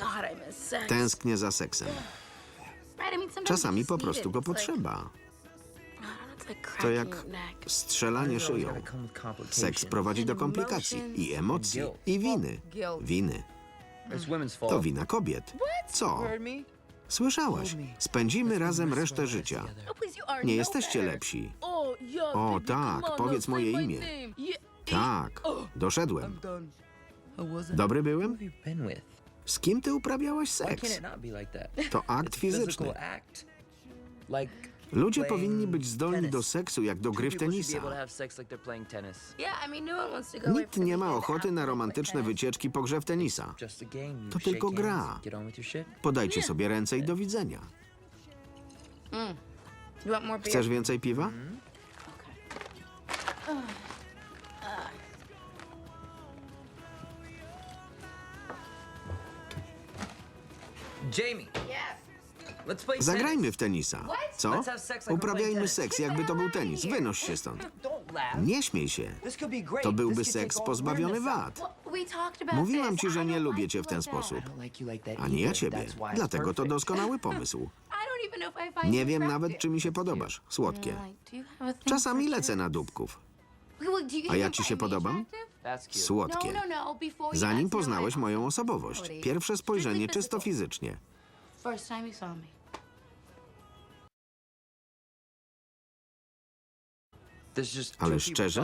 God, I miss sex. Tęsknię za seksem. Right, I mean, sometimes Czasami you po just need prostu it. go It's like- potrzeba. I don't know, it's like To cracking jak your neck. strzelanie szyją. Seks prowadzi do komplikacji i emocji, i winy. Winy. To wina kobiet. Co? Słyszałaś? Spędzimy razem resztę życia. Oh, please, you are Nie no jesteście lepsi. Oh, yeah, O, baby, tak, come on, powiedz no, moje my imię. name. Yeah. Tak, doszedłem. Dobry byłem? Z kim ty uprawiałaś seks? To akt fizyczny. Ludzie powinni być zdolni do seksu jak do gry w tenisa. No Nikt nie ma ochoty na romantyczne wycieczki po grze w tenisa. To tylko gra. Podajcie sobie ręce i do widzenia. Beer? Chcesz więcej piwa? Jamie, Yes. let's play Zagrajmy w tenisa. Co? Let's have sex like we're Uprawiajmy playing seks, jakby to był tenis. Wynoś się stąd. Don't laugh. Nie śmiej się. This could be great. To This byłby take seks all pozbawiony wad. Mówiłam this. ci, że nie lubię like cię w ten sposób. I don't like you like that Ani ja either. ciebie. That's why it's Dlatego to perfect. doskonały pomysł. Nie wiem nawet, czy mi się podobasz. Słodkie. Czasami lecę na dupków. A ja ci się podobam? Słodkie. No, no, no. Zanim poznałeś moją osobowość. Pierwsze spojrzenie czysto fizycznie. First time you saw me. There's just Ale szczerze?